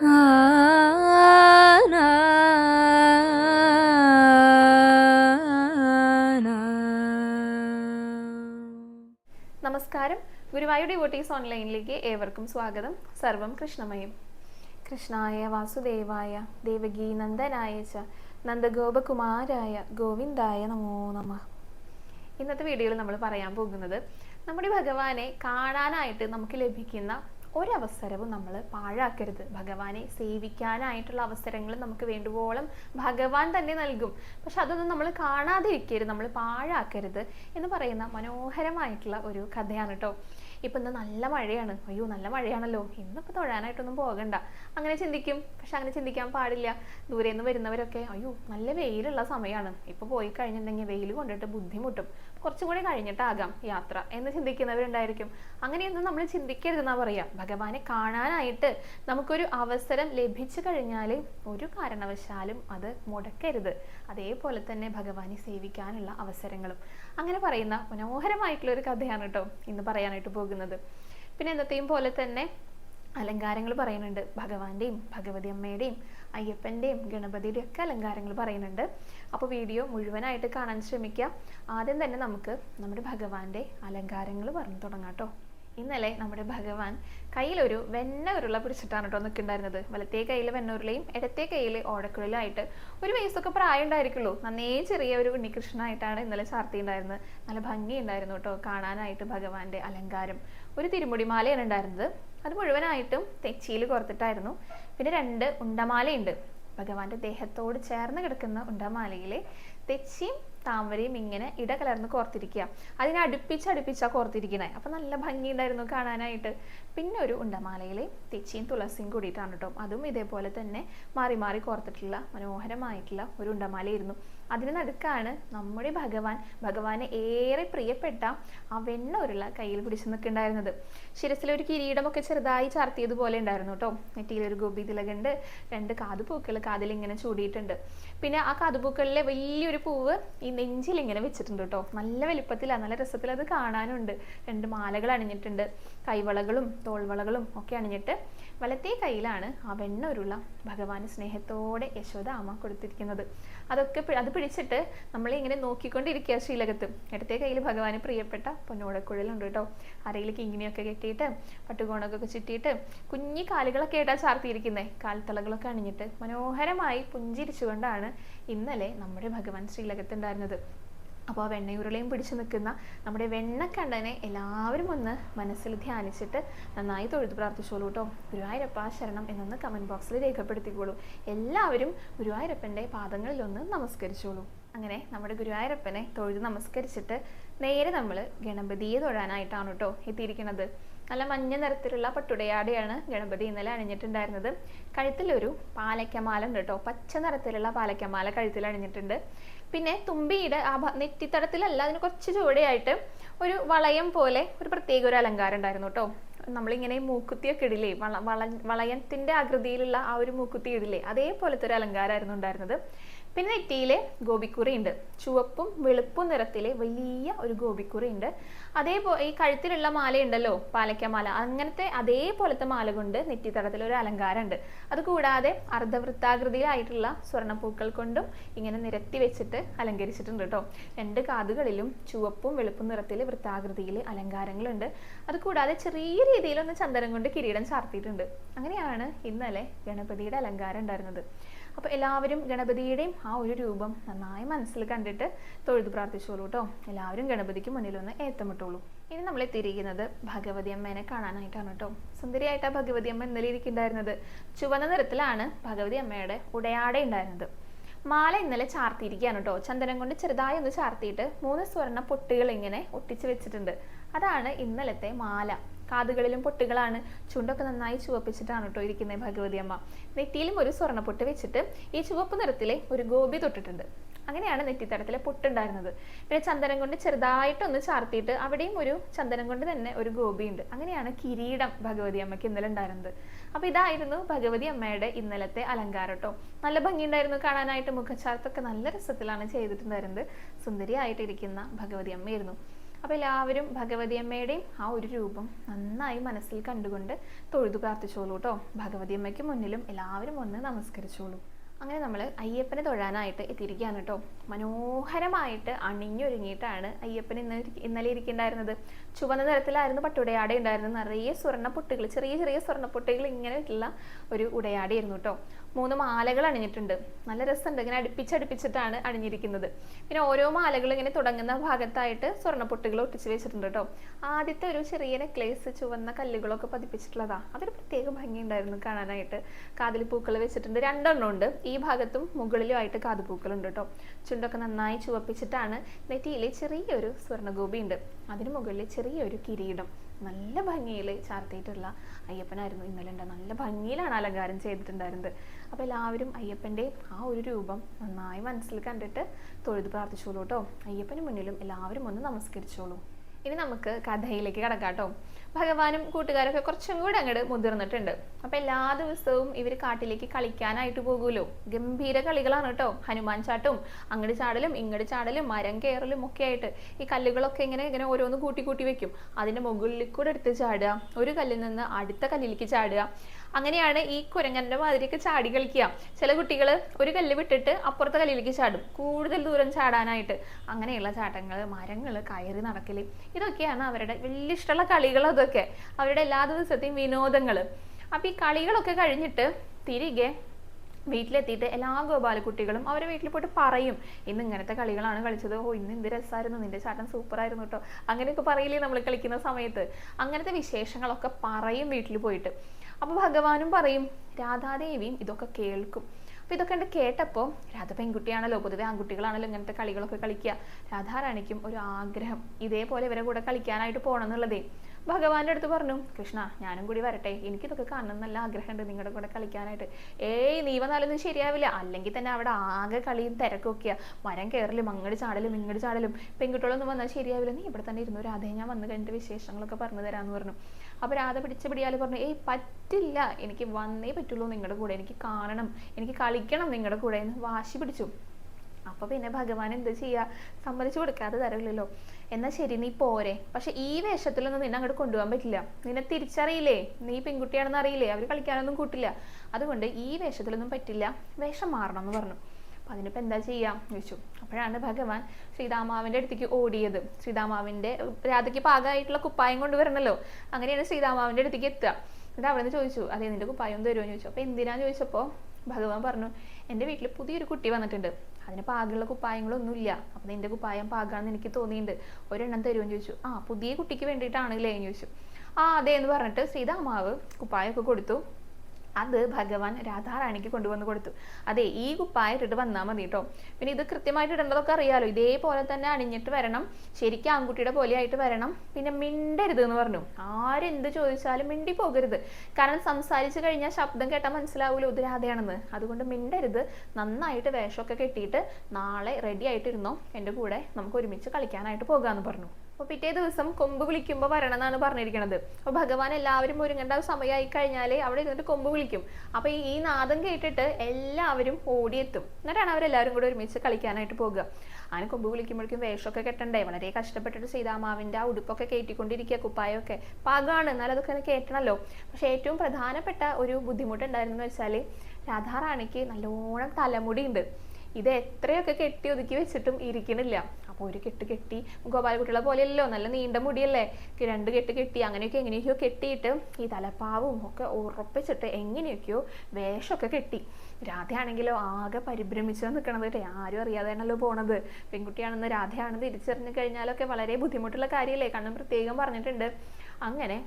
നമസ്കാരം. ഗുരുവായൂർ ഡിവോട്ടീസ് ഓൺലൈനിലേക്ക് ഏവർക്കും സ്വാഗതം. സർവം കൃഷ്ണമയം. കൃഷ്ണായ വാസുദേവായ ദേവകീ നന്ദനായ ച നന്ദഗോപകുമാരായ ഗോവിന്ദായ നമോ നമ. ഇന്നത്തെ വീഡിയോയിൽ നമ്മൾ പറയാൻ പോകുന്നത് നമ്മുടെ ഭഗവാനെ കാണാനായിട്ട് നമുക്ക് ലഭിക്കുന്ന ഒരവസരവും നമ്മൾ പാഴാക്കരുത്. ഭഗവാനെ സേവിക്കാനായിട്ടുള്ള അവസരങ്ങൾ നമുക്ക് വേണ്ടുവോളം ഭഗവാൻ തന്നെ നൽകും. പക്ഷെ അതൊന്നും നമ്മൾ കാണാതിരിക്കരുത്. നമ്മൾ പാഴാക്കരുത് എന്ന് പറയുന്ന മനോഹരമായിട്ടുള്ള ഒരു കഥയാണ് കേട്ടോ ഇപ്പം ഇന്ന് നല്ല മഴയാണ്. അയ്യോ നല്ല മഴയാണല്ലോ. ഇന്നിപ്പോൾ തൊഴാനായിട്ടൊന്നും പോകണ്ട. അങ്ങനെ ചിന്തിക്കും. പക്ഷെ അങ്ങനെ ചിന്തിക്കാൻ പാടില്ല. ദൂരെ നിന്ന് വരുന്നവരൊക്കെ അയ്യോ നല്ല വെയിലുള്ള സമയമാണ് ഇപ്പോൾ പോയി കഴിഞ്ഞിട്ടുണ്ടെങ്കിൽ വെയിൽ കൊണ്ടിട്ട് ബുദ്ധിമുട്ടും. കുറച്ചും കൂടി കഴിഞ്ഞിട്ടാകാം യാത്ര എന്ന് ചിന്തിക്കുന്നവരുണ്ടായിരിക്കും. അങ്ങനെയൊന്നും നമ്മൾ ചിന്തിക്കരുതെന്നാ പറയാ. ഭഗവാനെ കാണാനായിട്ട് നമുക്കൊരു അവസരം ലഭിച്ചു കഴിഞ്ഞാൽ ഒരു കാരണവശാലും അത് മുടക്കരുത്. അതേപോലെ തന്നെ ഭഗവാനെ സേവിക്കാനുള്ള അവസരങ്ങളും. അങ്ങനെ പറയുന്ന മനോഹരമായിട്ടുള്ള ഒരു കഥയാണ് കേട്ടോ ഇന്ന് പറയാനായിട്ട് പോകുന്നത്. പിന്നെ എന്നത്തെയും പോലെ തന്നെ അലങ്കാരങ്ങൾ പറയുന്നുണ്ട്. ഭഗവാന്റെയും ഭഗവതി അമ്മയുടെയും അയ്യപ്പന്റെയും ഗണപതിയുടെയും ഒക്കെ അലങ്കാരങ്ങൾ പറയുന്നുണ്ട്. അപ്പോൾ വീഡിയോ മുഴുവനായിട്ട് കാണാൻ ശ്രമിക്കുക ആദ്യം തന്നെ നമുക്ക് നമ്മുടെ ഭഗവാന്റെ അലങ്കാരങ്ങൾ പറഞ്ഞു തുടങ്ങാം കേട്ടോ. ഇന്നലെ നമ്മുടെ ഭഗവാൻ കയ്യിലൊരു വെണ്ണ ഉരുള പിടിച്ചിട്ടാണ് കേട്ടോ നിൽക്കുന്നുണ്ടായിരുന്നത്. വലത്തേ കയ്യിൽ വെണ്ണുരുളയും ഇടത്തേ കയ്യിൽ ഓടക്കുഴലായിട്ട് ഒരു വയസ്സൊക്കെ പ്രായം ഉണ്ടായിരിക്കുള്ളൂ. നന്നേ ചെറിയ ഒരു ഉണ്ണികൃഷ്ണനായിട്ടാണ് ഇന്നലെ ചാർത്തിയുണ്ടായിരുന്നത്. നല്ല ഭംഗിയുണ്ടായിരുന്നു കേട്ടോ കാണാനായിട്ട് ഭഗവാന്റെ അലങ്കാരം. ഒരു തിരുമുടിമാലയാണ് ഉണ്ടായിരുന്നത്. അത് മുഴുവനായിട്ടും തെച്ചിയിൽ കോർത്തിട്ടായിരുന്നു. പിന്നെ രണ്ട് ഉണ്ടമാലയുണ്ട്. ഭഗവാന്റെ ദേഹത്തോട് ചേർന്ന് കിടക്കുന്ന ഉണ്ടമാലയിൽ തെച്ചിയും താമരയും ഇങ്ങനെ ഇടകലർന്ന് കോർത്തിരിക്കുക അതിനെ അടുപ്പിച്ച് അടുപ്പിച്ചാണ് കോർത്തിരിക്കണേ. അപ്പൊ നല്ല ഭംഗിയുണ്ടായിരുന്നു കാണാനായിട്ട്. പിന്നെ ഒരു ഉണ്ടമാലയിൽ തെച്ചിയും തുളസിയും കൂടിയിട്ടാണ് കേട്ടോ അതും ഇതേപോലെ തന്നെ മാറി മാറി കോർത്തിട്ടുള്ള മനോഹരമായിട്ടുള്ള ഒരു ഉണ്ടമാലയായിരുന്നു. അതിന് നടുക്കാണ് നമ്മുടെ ഭഗവാൻ. ഭഗവാനെ ഏറെ പ്രിയപ്പെട്ട ആ വെണ്ണ ഉരുള കയ്യിൽ പിടിച്ചു നിൽക്കുന്നുണ്ടായിരുന്നത് ശിരസിലൊരു കിരീടമൊക്കെ ചെറുതായി ചാർത്തിയതുപോലെ ഉണ്ടായിരുന്നു കേട്ടോ. നെറ്റിയിലൊരു ഗോപി തിലകുണ്ട് രണ്ട് കാതുപൂക്കൾ കാതിൽ ഇങ്ങനെ ചൂടിയിട്ടുണ്ട്. പിന്നെ ആ കാതുപൂക്കളിലെ വലിയൊരു പൂവ് ഈ നെഞ്ചിൽ ഇങ്ങനെ വെച്ചിട്ടുണ്ട് കേട്ടോ. നല്ല വലിപ്പത്തിലാണ് നല്ല രസത്തിൽ അത് കാണാനുണ്ട്. രണ്ട് മാലകൾ അണിഞ്ഞിട്ടുണ്ട്. കൈവളകളും തോൾവളകളും ഒക്കെ അണിഞ്ഞിട്ട് വലത്തേ കയ്യിലാണ് ആ വെണ്ണ ഉരുള ഭഗവാന് സ്നേഹത്തോടെ യശോദ അമ്മ കൊടുത്തിരിക്കുന്നത്. അതൊക്കെ അത് പിടിച്ചിട്ട് നമ്മളെ ഇങ്ങനെ നോക്കിക്കൊണ്ടിരിക്കുക ശ്രീലകത്ത്. ഇടത്തെ കയ്യിൽ ഭഗവാന് പ്രിയപ്പെട്ട പൊന്നോടക്കുഴലുണ്ട് കേട്ടോ. അരയിലേക്ക് ഇങ്ങനെയൊക്കെ കെട്ടിയിട്ട് പട്ടുകോണൊക്കെ ചുറ്റിയിട്ട് കുഞ്ഞി കാലുകളൊക്കെ ആയിട്ടാ ചാർത്തിയിരിക്കുന്നത് കാൽത്തളകളൊക്കെ അണിഞ്ഞിട്ട് മനോഹരമായി പുഞ്ചിരിച്ചുകൊണ്ടാണ് ഇന്നലെ നമ്മുടെ ഭഗവാൻ ശ്രീലകത്ത് ഉണ്ടായിരുന്നത്. അപ്പോൾ ആ വെണ്ണയുരുളയും പിടിച്ചു നിൽക്കുന്ന നമ്മുടെ വെണ്ണക്കണ്ണനെ എല്ലാവരും ഒന്ന് മനസ്സിൽ ധ്യാനിച്ചിട്ട് നന്നായി തൊഴുത് പ്രാർത്ഥിച്ചോളൂ കേട്ടോ ഗുരുവായൂരപ്പ ശരണം എന്നൊന്ന് കമന്റ് ബോക്സിൽ രേഖപ്പെടുത്തിക്കോളൂ. എല്ലാവരും ഗുരുവായൂരപ്പന്റെ പാദങ്ങളിലൊന്ന് നമസ്കരിച്ചോളൂ. അങ്ങനെ നമ്മുടെ ഗുരുവായൂരപ്പനെ തൊഴുത് നമസ്കരിച്ചിട്ട് നേരെ നമ്മൾ ഗണപതിയെ തൊഴാനായിട്ടാണ് കേട്ടോ എത്തിയിരിക്കുന്നത്. നല്ല മഞ്ഞ നിറത്തിലുള്ള പട്ടുടയാടെയാണ് ഗണപതി ഇന്നലെ അണിഞ്ഞിട്ടുണ്ടായിരുന്നത്. കഴുത്തിലൊരു പാലക്കമാല ഉണ്ട് കേട്ടോ പച്ച നിറത്തിലുള്ള പാലക്കമാല കഴുത്തിൽ അണിഞ്ഞിട്ടുണ്ട്. പിന്നെ തുമ്പിയുടെ ആ നെറ്റിത്തടത്തിലല്ല അതിന് കുറച്ച് ചുവടെയായിട്ട് ഒരു വളയം പോലെ ഒരു പ്രത്യേക ഒരു അലങ്കാരം ഉണ്ടായിരുന്നു കേട്ടോ നമ്മളിങ്ങനെ മൂക്കുത്തിയൊക്കെ ഇടില്ലേ വള വള വളയത്തിന്റെ ആകൃതിയിലുള്ള ആ ഒരു മൂക്കുത്തി ഇടില്ലേ അതേപോലത്തെ ഒരു അലങ്കാരമായിരുന്നു ഉണ്ടായിരുന്നത്. പിന്നെ നെറ്റിയിലെ ഗോപിക്കുറി ഉണ്ട് ചുവപ്പും വെളുപ്പും നിറത്തിലെ വലിയ ഒരു ഗോപിക്കുറി ഉണ്ട് അതേപോലെ ഈ കഴുത്തിലുള്ള മാലയുണ്ടല്ലോ പാലക്കമാല. അങ്ങനത്തെ അതേപോലത്തെ മാല കൊണ്ട് നെറ്റിത്തടത്തിൽ ഒരു അലങ്കാരം ഉണ്ട് അതുകൂടാതെ അർദ്ധവൃത്താകൃതിയിലായിട്ടുള്ള സ്വർണപ്പൂക്കൾ കൊണ്ടും ഇങ്ങനെ നിരത്തി വെച്ചിട്ട് അലങ്കരിച്ചിട്ടുണ്ട് കേട്ടോ രണ്ട് കാതുകളിലും ചുവപ്പും വെളുപ്പും നിറത്തിലെ വൃത്താകൃതിയിൽ അലങ്കാരങ്ങളുണ്ട്. അതുകൂടാതെ ചെറിയ രീതിയിലൊന്ന് ചന്ദനം കൊണ്ട് കിരീടം ചാർത്തിയിട്ടുണ്ട്. അങ്ങനെയാണ് ഇന്നലെ ഗണപതിയുടെ അലങ്കാരം ഉണ്ടായിരുന്നത്. അപ്പോൾ എല്ലാവരും ഗണപതിയുടെയും ആ ഒരു രൂപം നന്നായി മനസ്സിൽ കണ്ടിട്ട് തൊഴുത് പ്രാർത്ഥിച്ചോളൂ കേട്ടോ എല്ലാവരും ഗണപതിക്ക് മുന്നിൽ ഒന്ന് ഏത്തമിട്ടോളൂ. ഇനി നമ്മൾ എത്തിയിരിക്കുന്നത് ഭഗവതി അമ്മേനെ കാണാനായിട്ടാണ് കേട്ടോ സുന്ദരിയായിട്ട് ആ ഭഗവതി അമ്മ ഇന്നലെ ഇരിക്കുന്നുണ്ടായിരുന്നത്. ചുവന്ന നിറത്തിലാണ് ഭഗവതി അമ്മയുടെ ഉടയാട ഉണ്ടായിരുന്നത്. മാല ഇന്നലെ ചാർത്തിയിരിക്കുകയാണ് കേട്ടോ ചന്ദനം കൊണ്ട് ചെറുതായി ഒന്ന് ചാർത്തിയിട്ട് മൂന്ന് സ്വർണ പൊട്ടുകൾ ഇങ്ങനെ ഒട്ടിച്ച് വെച്ചിട്ടുണ്ട്. അതാണ് ഇന്നലത്തെ മാല. കാതുകളിലും പൊട്ടുകളാണ് ചുണ്ടൊക്കെ നന്നായി ചുവപ്പിച്ചിട്ടാണ് കേട്ടോ ഇരിക്കുന്നത് ഭഗവതി അമ്മ. നെറ്റിയിലും ഒരു സ്വർണപ്പൊട്ട് വെച്ചിട്ട് ഈ ചുവപ്പ് നിറത്തിലെ ഒരു ഗോപി തൊട്ടിട്ടുണ്ട്. അങ്ങനെയാണ് നെറ്റിത്തടത്തിലെ പൊട്ടുണ്ടായിരുന്നത്. പിന്നെ ചന്ദനം കൊണ്ട് ചെറുതായിട്ടൊന്ന് ചാർത്തിയിട്ട് അവിടെയും ഒരു ചന്ദനം കൊണ്ട് തന്നെ ഒരു ഗോപിയുണ്ട്. അങ്ങനെയാണ് കിരീടം ഭഗവതി അമ്മയ്ക്ക് ഇന്നലെ ഉണ്ടായിരുന്നത്. അപ്പൊ ഇതായിരുന്നു ഭഗവതി അമ്മയുടെ ഇന്നലത്തെ അലങ്കാരം കേട്ടോ. നല്ല ഭംഗിയുണ്ടായിരുന്നു കാണാനായിട്ട്. മുഖച്ചാർത്തൊക്കെ നല്ല രസത്തിലാണ് ചെയ്തിട്ടുണ്ടായിരുന്നത്. സുന്ദരിയായിട്ടിരിക്കുന്ന ഭഗവതി അമ്മയായിരുന്നു. അപ്പോൾ എല്ലാവരും ഭഗവതി അമ്മയുടെയും ആ ഒരു രൂപം നന്നായി മനസ്സിൽ കണ്ടുകൊണ്ട് തൊഴുതു പ്രാർത്ഥിച്ചോളൂ കേട്ടോ ഭഗവതി അമ്മയ്ക്ക് മുന്നിലും എല്ലാവരും ഒന്ന് നമസ്കരിച്ചോളൂ. അങ്ങനെ നമ്മൾ അയ്യപ്പനെ തൊഴാനായിട്ട് എത്തിയിരിക്കുകയാണ് കേട്ടോ മനോഹരമായിട്ട് അണിഞ്ഞൊരുങ്ങിയിട്ടാണ് അയ്യപ്പൻ ഇന്ന് ഇന്നലെ ഇരിക്കുന്നുണ്ടായിരുന്നത് ചുവന്ന നിറത്തിലായിരുന്നു പട്ടുടയാട ഉണ്ടായിരുന്നത് നിറയെ സ്വർണ പൊട്ടുകൾ ചെറിയ ചെറിയ സ്വർണ പൊട്ടുകൾ ഇങ്ങനെ ഉള്ള ഒരു ഉടയാടയായിരുന്നു കേട്ടോ മൂന്ന് മാലകൾ അണിഞ്ഞിട്ടുണ്ട്. നല്ല രസമുണ്ട്. ഇങ്ങനെ അടുപ്പിച്ചടുപ്പിച്ചിട്ടാണ് അണിഞ്ഞിരിക്കുന്നത്. പിന്നെ ഓരോ മാലകൾ ഇങ്ങനെ തുടങ്ങുന്ന ഭാഗത്തായിട്ട് സ്വർണപ്പൊട്ടുകൾ ഒട്ടിച്ച് വെച്ചിട്ടുണ്ട് കേട്ടോ. ആദ്യത്തെ ഒരു ചെറിയ നെക്ലേസ് ചുവന്ന കല്ലുകളൊക്കെ പതിപ്പിച്ചിട്ടുള്ളതാ. അതൊരു പ്രത്യേക ഭംഗിയുണ്ടായിരുന്നു കാണാനായിട്ട്. കാതിൽ പൂക്കൾ വെച്ചിട്ടുണ്ട്. രണ്ടെണ്ണം ഉണ്ട്. ഈ ഭാഗത്തും മുകളിലുമായിട്ട് കാതുപൂക്കളുണ്ട് കേട്ടോ. ചുണ്ടൊക്കെ നന്നായി ചുവപ്പിച്ചിട്ടാണ് നെറ്റിയിൽ ചെറിയൊരു സ്വർണഗോപി ഉണ്ട് അതിന് മുകളിൽ ചെറിയൊരു കിരീടം. നല്ല ഭംഗിയിൽ ചാർത്തിയിട്ടുള്ള അയ്യപ്പനായിരുന്നു ഇന്നലെ ഉണ്ട് നല്ല ഭംഗിയിലാണ് അലങ്കാരം ചെയ്തിട്ടുണ്ടായിരുന്നത്. അപ്പോൾ എല്ലാവരും അയ്യപ്പന്റെ ആ ഒരു രൂപം നന്നായി മനസ്സിൽ കണ്ടിട്ട് തൊഴുത് പ്രാർത്ഥിച്ചോളൂ കേട്ടോ. അയ്യപ്പന് മുന്നിലും എല്ലാവരും ഒന്ന് നമസ്കരിച്ചോളൂ. ഇനി നമുക്ക് കഥയിലേക്ക് കടക്കാം കേട്ടോ. ഭഗവാനും കൂട്ടുകാരൊക്കെ കുറച്ചും കൂടെ അങ്ങോട്ട് മുതിർന്നിട്ടുണ്ട്. അപ്പൊ എല്ലാ ദിവസവും ഇവർ കാട്ടിലേക്ക് കളിക്കാനായിട്ട് പോകുമല്ലോ. ഗംഭീര കളികളാണ് കേട്ടോ. ഹനുമാൻ ചാട്ടും അങ്ങട് ചാടലും ഇങ്ങട് ചാടലും മരം കയറലും ഒക്കെ ആയിട്ട് ഈ കല്ലുകളൊക്കെ ഇങ്ങനെ ഇങ്ങനെ ഓരോന്ന് കൂട്ടി കൂട്ടി വെക്കും. അതിന്റെ മുകളിൽ കൂടെ എടുത്ത് ചാടുക. ഒരു കല്ലിൽ നിന്ന് അടുത്ത കല്ലിലേക്ക് ചാടുക. അങ്ങനെയാണ് ഈ കുരങ്ങന്റെ മാതിരിയൊക്കെ ചാടി കളിക്കുക. ചില കുട്ടികൾ ഒരു കല്ല് വിട്ടിട്ട് അപ്പുറത്തെ കല്ലിലേക്ക് ചാടും. കൂടുതൽ ദൂരം ചാടാനായിട്ട് അങ്ങനെയുള്ള ചാട്ടങ്ങൾ മരങ്ങൾ കയറി നടക്കൽ ഇതൊക്കെയാണ് അവരുടെ വലിയ ഇഷ്ടമുള്ള കളികൾ അതൊക്കെ. അവരുടെ എല്ലാ ദിവസത്തെയും വിനോദങ്ങൾ. അപ്പൊ ഈ കളികളൊക്കെ കഴിഞ്ഞിട്ട് തിരികെ വീട്ടിലെത്തിയിട്ട് എല്ലാ ഗോപാലക്കുട്ടികളും അവരെ വീട്ടിൽ പോയിട്ട് പറയും ഇന്ന് ഇങ്ങനത്തെ കളികളാണ് കളിച്ചത്. ഓ ഇന്ന് എന്ത് രസമായിരുന്നു. നിന്റെ ചാട്ടം സൂപ്പറായിരുന്നു കേട്ടോ അങ്ങനെയൊക്കെ പറയില്ലേ നമ്മൾ കളിക്കുന്ന സമയത്ത്. അങ്ങനത്തെ വിശേഷങ്ങളൊക്കെ പറയും വീട്ടിൽ പോയിട്ട്. അപ്പൊ ഭഗവാനും പറയും രാധാദേവിയും ഇതൊക്കെ കേൾക്കും. അപ്പോൾ ഇതൊക്കെ ഉണ്ട് കേട്ടപ്പോൾ രാധ പെൺകുട്ടിയാണല്ലോ പൊതുവെ ആൺകുട്ടികളാണല്ലോ ഇങ്ങനത്തെ കളികളൊക്കെ കളിക്കുക. രാധാറാണിക്കും ഒരു ആഗ്രഹം ഇതേപോലെ ഇവരെ കൂടെ കളിക്കാനായിട്ട് പോകണം എന്നുള്ളതേ. ഭഗവാന്റെ അടുത്ത് പറഞ്ഞു കൃഷ്ണ ഞാനും കൂടി വരട്ടെ. എനിക്കിതൊക്കെ കാണണം നല്ല ആഗ്രഹമുണ്ട് നിങ്ങളുടെ കൂടെ കളിക്കാനായിട്ട്. ഏയ് നീ വന്നാലൊന്നും ശരിയാവില്ല. അല്ലെങ്കിൽ തന്നെ അവിടെ ആകെ കളിയും തിരക്കും തിരക്കൊക്കെയാ മരം കയറലും അങ്ങോട്ട് ചാടലും ഇങ്ങോട്ട് ചാടലും. പെൺകുട്ടികളൊന്നും വന്നാൽ ശരിയാവില്ല. നീ ഇവിടെ തന്നെ ഇരുന്നു രാധേ ഞാൻ വന്ന് കഴിഞ്ഞിട്ട് വിശേഷങ്ങളൊക്കെ പറഞ്ഞു തരാമെന്ന് പറഞ്ഞു. അപ്പൊ രാധ പിടിച്ച പിടിയാൽ പറഞ്ഞു ഏയ് പറ്റില്ല. എനിക്ക് വന്നേ പറ്റുള്ളൂ നിങ്ങളുടെ കൂടെ. എനിക്ക് കാണണം. എനിക്ക് കളിക്കണം നിങ്ങളുടെ കൂടെ. എന്ന് വാശി പിടിച്ചു. അപ്പൊ പിന്നെ ഭഗവാൻ എന്ത് ചെയ്യാ? സമ്മതിച്ചു കൊടുക്കാതെ തരവില്ലല്ലോ. എന്നാ ശരി നീ പോരെ. പക്ഷെ ഈ വേഷത്തിലൊന്നും നിന്നെ അങ്ങോട്ട് കൊണ്ടുപോകാൻ പറ്റില്ല. നിന്നെ തിരിച്ചറിയില്ലേ? നീ പെൺകുട്ടിയാണെന്ന് അറിയില്ലേ? അവർ കളിക്കാനൊന്നും കൂട്ടില്ല. അതുകൊണ്ട് ഈ വേഷത്തിലൊന്നും പറ്റില്ല. വേഷം മാറണം എന്ന് പറഞ്ഞു. അപ്പൊ അതിനിപ്പോ എന്താ ചെയ്യാം? ചോദിച്ചു. അപ്പോഴാണ് ഭഗവാൻ ശ്രീതാമാവിന്റെ അടുത്തേക്ക് ഓടിയത്. ശ്രീതാമാവിന്റെ രാധയ്ക്ക് പാകമായിട്ടുള്ള കുപ്പായം കൊണ്ടുവരണല്ലോ. അങ്ങനെയാണ് ശ്രീതാമാവിന്റെ അടുത്തേക്ക് എത്തുക. എന്നിട്ട് അവിടെ നിന്ന് ചോദിച്ചു അതെ നിന്റെ കുപ്പായം തരുമോ? ചോദിച്ചു. അപ്പൊ എന്തിനാന്ന് ചോദിച്ചപ്പോ ഭഗവാൻ പറഞ്ഞു എന്റെ വീട്ടിൽ പുതിയൊരു കുട്ടി വന്നിട്ടുണ്ട്. അതിന് പാകമുള്ള കുപ്പായങ്ങളൊന്നുമില്ല. അപ്പം നിന്റെ കുപ്പായം പാകാണെന്ന് എനിക്ക് തോന്നിയിട്ടുണ്ട്. ഒരെണ്ണം തരുമെന്ന് ചോദിച്ചു. ആ പുതിയ കുട്ടിക്ക് വേണ്ടിയിട്ടാണല്ലേ എന്ന് ചോദിച്ചു. ആ അതെ എന്ന് പറഞ്ഞിട്ട് സീതാമാവ് കുപ്പായമൊക്കെ കൊടുത്തു. അത് ഭഗവാൻ രാധാറാണിക്ക് കൊണ്ടുവന്ന് കൊടുത്തു. അതെ ഈ കുപ്പായിട്ടിട്ട് വന്നാൽ മതി കേട്ടോ പിന്നെ ഇത് കൃത്യമായിട്ട് ഇടേണ്ടതൊക്കെ അറിയാലോ. ഇതേപോലെ തന്നെ അണിഞ്ഞിട്ട് വരണം. ശരിക്കും ആൺകുട്ടിയുടെ പോലെ ആയിട്ട് വരണം. പിന്നെ മിണ്ടരുത് എന്ന് പറഞ്ഞു. ആരെന്ത് ചോദിച്ചാലും മിണ്ടി പോകരുത് കാരണം സംസാരിച്ചു കഴിഞ്ഞാൽ ശബ്ദം കേട്ടാൽ മനസ്സിലാവൂലോ ഇത് രാധയാണെന്ന്. അതുകൊണ്ട് മിണ്ടരുത്. നന്നായിട്ട് വേഷമൊക്കെ കെട്ടിയിട്ട് നാളെ റെഡി ആയിട്ടിരുന്നോ. എന്റെ കൂടെ നമുക്ക് ഒരുമിച്ച് കളിക്കാനായിട്ട് പോകാമെന്ന് പറഞ്ഞു. അപ്പൊ പിറ്റേ ദിവസം കൊമ്പ് വിളിക്കുമ്പോൾ വരണം എന്നാണ് പറഞ്ഞിരിക്കുന്നത് അപ്പൊ ഭഗവാൻ എല്ലാവരും ഒരുങ്ങേണ്ട സമയമായി കഴിഞ്ഞാൽ അവിടെ ഇരുന്നിട്ട് കൊമ്പ് വിളിക്കും. അപ്പൊ ഈ- നാദം കേട്ടിട്ട് എല്ലാവരും ഓടിയെത്തും. എന്നിട്ടാണ് അവരെല്ലാവരും കൂടെ ഒരുമിച്ച് കളിക്കാനായിട്ട് പോകുക അങ്ങനെ കൊമ്പ് വിളിക്കുമ്പോഴേക്കും വേഷമൊക്കെ കെട്ടണ്ടേ? വളരെ കഷ്ടപ്പെട്ടിട്ട് സീതാമാവിന്റെ ആ ഉടുപ്പൊക്കെ കയറ്റിക്കൊണ്ടിരിക്കുക കുപ്പായമൊക്കെ പാകമാണ് എന്നാലും അതൊക്കെ ഒന്ന് കേട്ടണല്ലോ. പക്ഷെ ഏറ്റവും പ്രധാനപ്പെട്ട ഒരു ബുദ്ധിമുട്ടുണ്ടായിരുന്നു വെച്ചാൽ രാധാറാണിക്ക് നല്ലോണം തലമുടി ഉണ്ട് ഇത് എത്രയൊക്കെ കെട്ടി ഒതുക്കി വെച്ചിട്ടും ഇരിക്കണില്ല. അപ്പോൾ ഒരു കെട്ട് കെട്ടി. ഗോപാലകുട്ടികളെ പോലെയല്ലോ നല്ല നീണ്ട മുടിയല്ലേ? രണ്ട് കെട്ട് കെട്ടി അങ്ങനെയൊക്കെ എങ്ങനെയൊക്കെയോ കെട്ടിയിട്ട് ഈ തലപ്പാവും ഒക്കെ ഉറപ്പിച്ചിട്ട് എങ്ങനെയൊക്കെയോ വേഷമൊക്കെ കെട്ടി. രാധയാണെങ്കിലോ ആകെ പരിഭ്രമിച്ചു നിൽക്കണത് കേട്ടോ. ആരും അറിയാതെയാണല്ലോ പോണത്. പെൺകുട്ടിയാണെന്ന് രാധയാണെന്ന് തിരിച്ചറിഞ്ഞു കഴിഞ്ഞാലൊക്കെ വളരെ ബുദ്ധിമുട്ടുള്ള കാര്യമല്ലേ? കണ്ണും പ്രത്യേകം പറഞ്ഞിട്ടുണ്ട്. അങ്ങനെ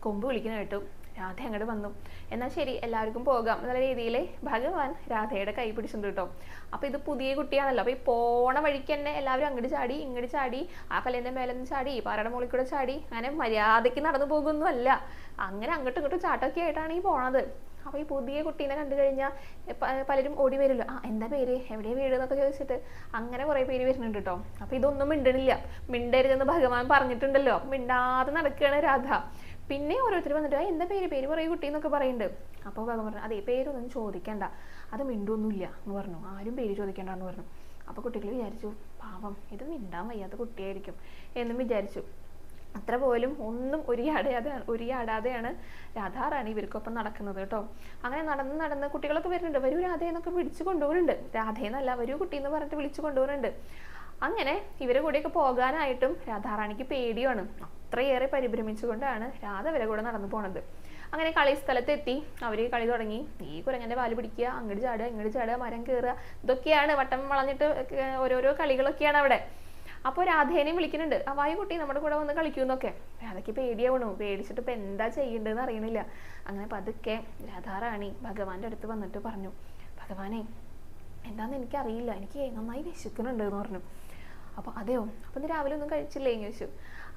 കൊമ്പ് വിളിക്കുന്ന കേട്ടു. രാധ അങ്ങോട്ട് വന്നു. എന്നാൽ ശരി എല്ലാവർക്കും പോകാം. എന്നുള്ള രീതിയിൽ ഭഗവാൻ രാധയുടെ കൈ പിടിച്ചിട്ടുണ്ട് കേട്ടോ അപ്പൊ ഇത് പുതിയ കുട്ടിയാണല്ലോ. അപ്പൊ ഈ പോണ വഴിക്ക് തന്നെ എല്ലാവരും അങ്ങോട്ട് ചാടി ഇങ്ങോട്ട് ചാടി ആ കല്ലിന്റെ മേലെ നിന്ന് ചാടി പാറയുടെ മുകളിൽ കൂടെ ചാടി അങ്ങനെ മര്യാദയ്ക്ക് നടന്നു പോകുന്നു അല്ല അങ്ങനെ അങ്ങോട്ടും ഇങ്ങോട്ടും ചാട്ടൊക്കെ ആയിട്ടാണ് ഈ പോണത്. അപ്പൊ ഈ പുതിയ കുട്ടീനെ കണ്ടു കഴിഞ്ഞാൽ പലരും ഓടി വരുമല്ലോ ആ എന്താ പേര്? എവിടെയാ വീട് എന്നൊക്കെ ചോദിച്ചിട്ട് അങ്ങനെ കുറെ പേര് വരുന്നുണ്ട് കേട്ടോ അപ്പൊ ഇതൊന്നും മിണ്ടണില്ല. മിണ്ടരുതെന്ന് ഭഗവാൻ പറഞ്ഞിട്ടുണ്ടല്ലോ. മിണ്ടാതെ നടക്കുകയാണ് രാധ. പിന്നെ ഓരോരുത്തർ വന്നിട്ട് "ആ, എന്താ പേര്? പേര് പറയൂ കുട്ടി എന്നൊക്കെ പറയുന്നുണ്ട് അപ്പോൾ ഭഗവാൻ പറഞ്ഞു അതെ പേരൊന്നും ചോദിക്കണ്ട. അത് മിണ്ടൊന്നുമില്ല എന്ന് പറഞ്ഞു. ആരും പേര് ചോദിക്കണ്ട എന്ന് പറഞ്ഞു. അപ്പോൾ കുട്ടികൾ വിചാരിച്ചു പാവം ഇത് മിണ്ടാൻ വയ്യാത്ത കുട്ടിയായിരിക്കും എന്നും വിചാരിച്ചു. അത്ര പോലും ഒന്നും ഉരിയാടാതെ ഉരിയാടാതെയാണ് രാധാറാണി ഇവർക്കൊപ്പം നടക്കുന്നത് കേട്ടോ. അങ്ങനെ നടന്ന് നടന്ന് കുട്ടികളൊക്കെ വരുന്നുണ്ട്. വരൂ രാധയെന്നൊക്കെ വിളിച്ചു കൊണ്ടുപോകുന്നുണ്ട്. രാധയെന്നല്ല വരൂ കുട്ടി എന്ന് പറഞ്ഞിട്ട് വിളിച്ചു കൊണ്ടുപോകുന്നുണ്ട്. അങ്ങനെ ഇവരെ കൂടെയൊക്കെ പോകാനായിട്ടും രാധാറാണിക്ക് പേടിയാണ്. അത്രയേറെ പരിഭ്രമിച്ചുകൊണ്ടാണ് രാധ വരെ കൂടെ നടന്നു പോണത്. അങ്ങനെ കളി സ്ഥലത്തെത്തി. അവർ കളി തുടങ്ങി. ഈ കുരങ്ങന്റെ വാൽ പിടിക്കുക അങ്ങോട്ട് ചാടുക ഇങ്ങോട്ട് ചാടുക മരം കയറുക ഇതൊക്കെയാണ് വട്ടം വളഞ്ഞിട്ട് ഓരോരോ കളികളൊക്കെയാണ് അവിടെ. അപ്പോൾ രാധേനെയും വിളിക്കുന്നുണ്ട്. ആ വായു കുട്ടി നമ്മുടെ കൂടെ വന്ന് കളിക്കൂന്നൊക്കെ രാധയ്ക്ക് പേടിയാവണു. പേടിച്ചിട്ട് ഇപ്പൊ എന്താ ചെയ്യേണ്ടതെന്ന് അറിയണില്ല. അങ്ങനെ പതുക്കെ രാധാറാണി ഭഗവാന്റെ അടുത്ത് വന്നിട്ട് പറഞ്ഞു. ഭഗവാനെ എന്താന്ന് എനിക്കറിയില്ല. എനിക്ക് നന്നായി വിശക്കുന്നുണ്ട് എന്ന് പറഞ്ഞു. അപ്പോൾ അതെയോ? അപ്പം രാവിലെ ഒന്നും കഴിച്ചില്ലേ? ചോദിച്ചു.